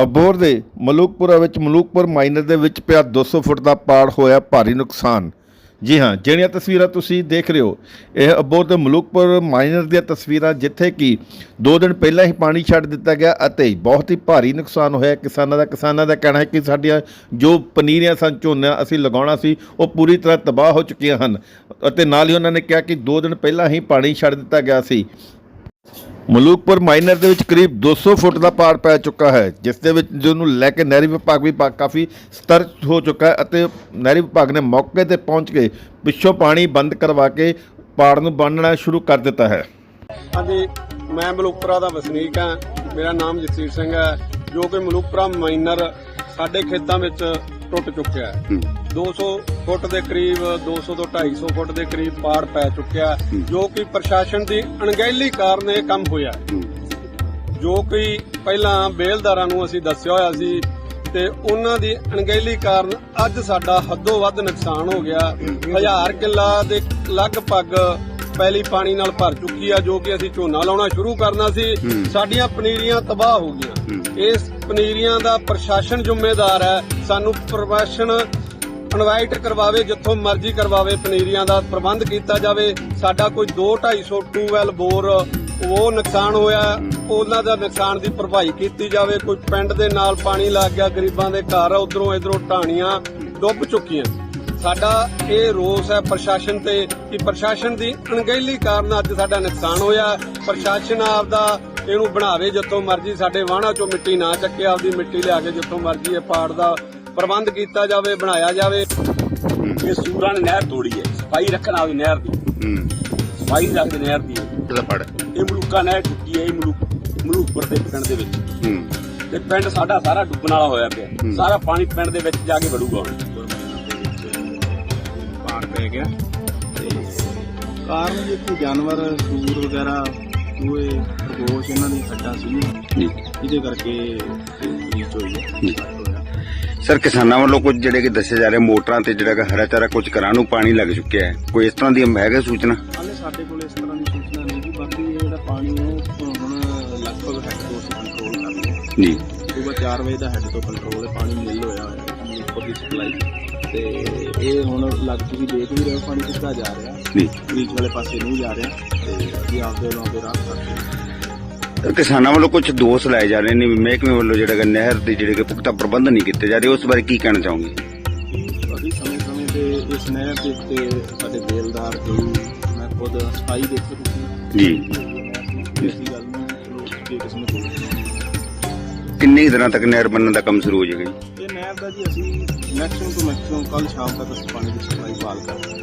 ਅਬੋਰ ਦੇ ਮਲੂਕਪੁਰਾ ਵਿੱਚ ਮਲੂਕਪੁਰ ਮਾਈਨਰ ਦੇ ਵਿੱਚ ਪਿਆ 200 ਫੁੱਟ ਦਾ ਪਾੜ ਹੋਇਆ ਭਾਰੀ ਨੁਕਸਾਨ। ਜੀ ਹਾਂ, ਜਿਹੜੀਆਂ ਤਸਵੀਰਾਂ ਤੁਸੀਂ ਦੇਖ ਰਹੇ ਹੋ, ਇਹ ਅਬੋਰ ਦੇ ਮਲੂਕਪੁਰ ਮਾਈਨਰ ਦੀਆਂ ਤਸਵੀਰਾਂ ਜਿੱਥੇ ਕਿ 2 ਦਿਨ ਪਹਿਲਾਂ ਹੀ ਪਾਣੀ ਛੱਡ ਦਿੱਤਾ ਗਿਆ ਅਤੇ ਬਹੁਤ ਹੀ ਭਾਰੀ ਨੁਕਸਾਨ ਹੋਇਆ। ਕਿਸਾਨਾਂ ਦਾ ਕਿਸਾਨਾਂ ਦਾ ਕਹਿਣਾ ਹੈ ਕਿ ਸਾਡੀਆਂ ਜੋ ਪਨੀਰੀਆਂ ਸਨ, ਝੋਨਾ ਅਸੀਂ ਲਗਾਉਣਾ ਸੀ, ਉਹ ਪੂਰੀ ਤਰ੍ਹਾਂ ਤਬਾਹ ਹੋ ਚੁੱਕੀਆਂ ਹਨ ਅਤੇ ਨਾਲ ਹੀ ਉਹਨਾਂ ਨੇ ਕਿਹਾ ਕਿ 2 ਦਿਨ ਪਹਿਲਾਂ ਹੀ ਪਾਣੀ ਛੱਡ ਦਿੱਤਾ ਗਿਆ ਸੀ। ਮਲੂਕਪੁਰ ਮਾਈਨਰ ਦੇ ਵਿੱਚ ਕਰੀਬ 200 ਫੁੱਟ ਦਾ ਪਾੜ ਪੈ ਚੁੱਕਾ ਹੈ, ਜਿਸ ਦੇ ਵਿੱਚ ਜਿਹਨੂੰ ਲੈ ਕੇ ਨਹਿਰੀ ਵਿਭਾਗ ਵੀ ਪਾ- ਕਾਫੀ ਸਤਰਕ ਹੋ ਚੁੱਕਾ ਹੈ ਅਤੇ ਨਹਿਰੀ ਵਿਭਾਗ ਨੇ ਮੌਕੇ ਤੇ ਪਹੁੰਚ ਕੇ ਪਿੱਛੋਂ ਪਾਣੀ ਬੰਦ ਕਰਵਾ ਕੇ ਪਾੜ ਨੂੰ ਬੰਨਣਾ ਸ਼ੁਰੂ ਕਰ ਦਿੱਤਾ ਹੈ। ਹਾਂਜੀ, ਮੈਂ ਮਲੂਕਪੁਰਾ ਦਾ ਵਸਨੀਕ ਹਾਂ। ਮੇਰਾ ਨਾਮ ਜਸਵੀਰ ਸਿੰਘ ਹੈ, ਜੋ ਕਿ ਮਲੂਕਪੁਰਾ ਮਾਈਨਰ ਸਾਡੇ ਖੇਤਾਂ ਵਿੱਚ ਟੁੱਟ ਚੁੱਕਿਆ ਹੈ। 200 ਫੁੱਟ ਦੇ ਕਰੀਬ 200 ਤੋਂ 250 ਫੁੱਟ ਦੇ ਕਰੀਬ ਪਾੜ ਪੈ ਚੁੱਕਿਆ ਜੋ ਕਿ ਪ੍ਰਸ਼ਾਸਨ ਦੀ ਅਣਗਹਿਲੀ ਕਾਰਨ ਇਹ ਕੰਮ ਹੋਇਆ। ਜੋ ਕਿ ਪਹਿਲਾਂ ਬੇਲਦਾਰਾਂ ਨੂੰ ਅਸੀਂ ਦੱਸਿਆ ਹੋਇਆ ਸੀ ਤੇ ਉਹਨਾਂ ਦੀ ਅਣਗਹਿਲੀ ਕਾਰਨ ਅੱਜ ਸਾਡਾ ਹੱਦੋਂ ਵੱਧ ਨੁਕਸਾਨ ਹੋ ਗਿਆ ਹਜ਼ਾਰ ਕਿੱਲਾ ਦੇ ਲਗਭਗ ਪਹਿਲੀ ਪਾਣੀ ਨਾਲ ਭਰ ਚੁੱਕੀ ਆ ਜੋ ਕਿ ਅਸੀਂ ਝੋਨਾ ਲਾਉਣਾ ਸ਼ੁਰੂ ਕਰਨਾ ਸੀ। ਸਾਡੀਆਂ ਪਨੀਰੀਆਂ ਤਬਾਹ ਹੋ ਗਈਆਂ। ਇਸ ਪਨੀਰੀਆਂ ਦਾ ਪ੍ਰਸ਼ਾਸਨ ਜ਼ਿੰਮੇਦਾਰ ਹੈ ਸਾਨੂੰ ਪ੍ਰਸ਼ਾਸਨ ਇਨਵਾਈਟ ਕਰਵਾਵੇ, ਜਿੱਥੋਂ ਮਰਜ਼ੀ ਕਰਵਾਵੇ, ਪਨੀਰੀਆਂ ਦਾ ਪ੍ਰਬੰਧ ਕੀਤਾ ਜਾਵੇ। ਸਾਡਾ ਕੋਈ 2 250 ਟੂਵੈਲ ਬੋਰ, ਉਹ ਨੁਕਸਾਨ ਹੋਇਆ, ਉਹਨਾਂ ਦਾ ਨੁਕਸਾਨ ਦੀ ਭਰਪਾਈ ਕੀਤੀ ਜਾਵੇ। ਕੋਈ ਪਿੰਡ ਦੇ ਨਾਲ ਪਾਣੀ ਲੱਗ ਗਿਆ, ਗਰੀਬਾਂ ਦੇ ਘਰ ਉਧਰੋਂ ਇਧਰੋਂ ਢਾਣੀਆਂ ਡੁੱਬ ਚੁੱਕੀਆਂ। ਸਾਡਾ ਇਹ ਰੋਸ ਹੈ ਪ੍ਰਸ਼ਾਸਨ ਤੇ ਕਿ ਪ੍ਰਸ਼ਾਸਨ ਦੀ ਅਣਗਹਿਲੀ ਕਾਰਨ ਅੱਜ ਸਾਡਾ ਨੁਕਸਾਨ ਹੋਇਆ। ਪ੍ਰਸ਼ਾਸਨ ਆਪਦਾ ਇਹਨੂੰ ਬਣਾਵੇ ਜਿੱਥੋਂ ਮਰਜ਼ੀ, ਸਾਡੇ ਵਾਹਣਾ ਚੋਂ ਮਿੱਟੀ ਨਾ ਚੱਕੇ, ਆਪਦੀ ਮਿੱਟੀ ਲਿਆ ਕੇ ਜਿੱਥੋਂ ਮਰਜ਼ੀ ਇਹ ਪਾੜ ਦਾ ਪ੍ਰਬੰਧ ਕੀਤਾ ਜਾਵੇ ਬਣਾਇਆ ਜਾਵੇ ਇਹ ਸੂਰਾਂ ਨੇ ਨਹਿਰ ਤੋੜੀ ਹੈ ਸਫ਼ਾਈ ਰੱਖਣ ਵਾਲੀ ਨਹਿਰ ਦੀ। ਹੂੰ। ਸਫ਼ਾਈ ਰੱਖਦੇ ਨਹਿਰ ਦੀ ਹੈ। ਕਿਹਦਾ ਪੜ? ਇਹ ਮਲੂਕਾ ਨਹਿਰ ਟੁੱਟੀ ਹੈ ਇਹ ਮਲੂਕ ਮਲੂਕਪੁਰ ਦੇ ਪਿੰਡ ਦੇ ਵਿੱਚ। ਹੂੰ। ਤੇ ਪਿੰਡ ਸਾਡਾ ਸਾਰਾ ਡੁੱਬਣ ਵਾਲਾ ਹੋਇਆ ਪਿਆ। ਸਾਰਾ ਪਾਣੀ ਪਿੰਡ ਦੇ ਵਿੱਚ ਜਾ ਕੇ ਵੜੂਗਾ ਹੁਣ। ਪਾੜ ਪੈ ਗਿਆ। ਤੇ ਕਾਰਨ ਜੇ ਕੋਈ ਜਾਨਵਰ ਸੂਰ ਵਗੈਰਾ ਚੂਹੇ ਖਰਗੋਸ਼ ਇਹਨਾਂ ਦੀ ਹੱਡਾਂ ਸੀ ਜੀ। ਇਹਦੇ ਕਰਕੇ ਰੀਚ ਹੋਈ ਹੈ। ਸਰ ਕਿਸਾਨਾਂ ਵੱਲੋਂ ਕੁਝ ਜਿਹੜੇ ਕਿ ਦੱਸੇ ਜਾ ਰਹੇ ਮੋਟਰਾਂ ਤੇ ਜਿਹੜਾ ਕਿ ਹਰਾ ਚਾਰਾ ਕੁਝ ਘਰਾਂ ਨੂੰ ਪਾਣੀ ਲੱਗ ਚੁੱਕਿਆ ਹੈ। ਕੋਈ ਇਸ ਤਰ੍ਹਾਂ ਦੀ ਹੈਗਾ ਸੂਚਨਾ? ਹਾਲੇ ਸਾਡੇ ਕੋਲ ਇਸ ਤਰ੍ਹਾਂ ਦੀ ਸੂਚਨਾ ਨਹੀਂ ਜੀ ਬਾਕੀ ਇਹ ਜਿਹੜਾ ਪਾਣੀ ਹੈ ਉਹ ਹੁਣ ਲਗਭਗ ਹੈਡ ਤੋਂ ਕੰਟਰੋਲ ਕਰ ਲਿਆ ਜੀ। ਸਵੇਰ 4 ਵਜੇ ਦਾ ਹੈਡ ਤੋਂ ਕੰਟਰੋਲ ਹੈ ਪਾਣੀ ਮਿਲ ਹੋਇਆ ਹੈ ਉੱਪਰ ਦੀ ਸਪਲਾਈ ਤੇ। ਇਹ ਹੁਣ ਲੱਗ ਤੁਸੀਂ ਦੇਖ ਵੀ ਰਹੇ ਹੋ ਪਾਣੀ ਕਿੱਦਾਂ ਜਾ ਰਿਹਾ। ਜੀ। ਬੀਚ ਵਾਲੇ ਪਾਸੇ ਨਹੀਂ ਜਾ ਰਿਹਾ ਤੇ ਅਸੀਂ ਆਪਦੇ ਲਾਉਂਦੇ ਰਾਹ ਕਰਦੇ ਕਿਸਾਨਾਂ ਵੱਲੋਂ ਕੁਝ ਦੋਸ਼ ਲਾਏ ਜਾ ਰਹੇ ਨੇ ਵੀ ਮਹਿਕਮੇ ਵੱਲੋਂ ਜਿਹੜਾ ਕਿ ਨਹਿਰ ਦੀ ਜਿਹੜੇ ਕਿ ਪੁਖਤਾ ਪ੍ਰਬੰਧ ਨਹੀਂ ਕੀਤੇ ਜਾ ਰਹੇ ਉਸ ਬਾਰੇ ਕੀ ਕਹਿਣਾ ਚਾਹੋਗੇ? ਅਸੀਂ ਸਮੇਂ ਸਮੇਂ ਤੇ ਇਸ ਨਹਿਰ ਦੇ ਉੱਤੇ ਸਾਡੇ ਬੇਲਦਾਰ ਕੋਈ ਮੈਂ ਖੁਦ ਸਫ਼ਾਈ ਦੇਖ ਸਕਦੀ ਜੀ। ਐਸੀ ਗੱਲ ਨਹੀਂ ਚਲੋ ਜੇ ਕਿਸੇ ਨੂੰ ਕੋਈ ਕਿੰਨੇ ਦਿਨਾਂ ਤੱਕ ਨਹਿਰ ਬਣਨ ਦਾ ਕੰਮ ਸ਼ੁਰੂ ਹੋ ਜਾਏਗਾ ਜੀ? ਇਹ ਨਹਿਰ ਦਾ ਜੀ ਅਸੀਂ ਮੈਕਸਿਮਮ ਤੋਂ ਮੈਕਸਿਮਮ ਕੱਲ ਸ਼ਾਮ ਤੱਕ ਅਸੀਂ ਪਾਣੀ ਦੀ ਸਪਲਾਈ ਬਾਲ ਕਰਾਂਗੇ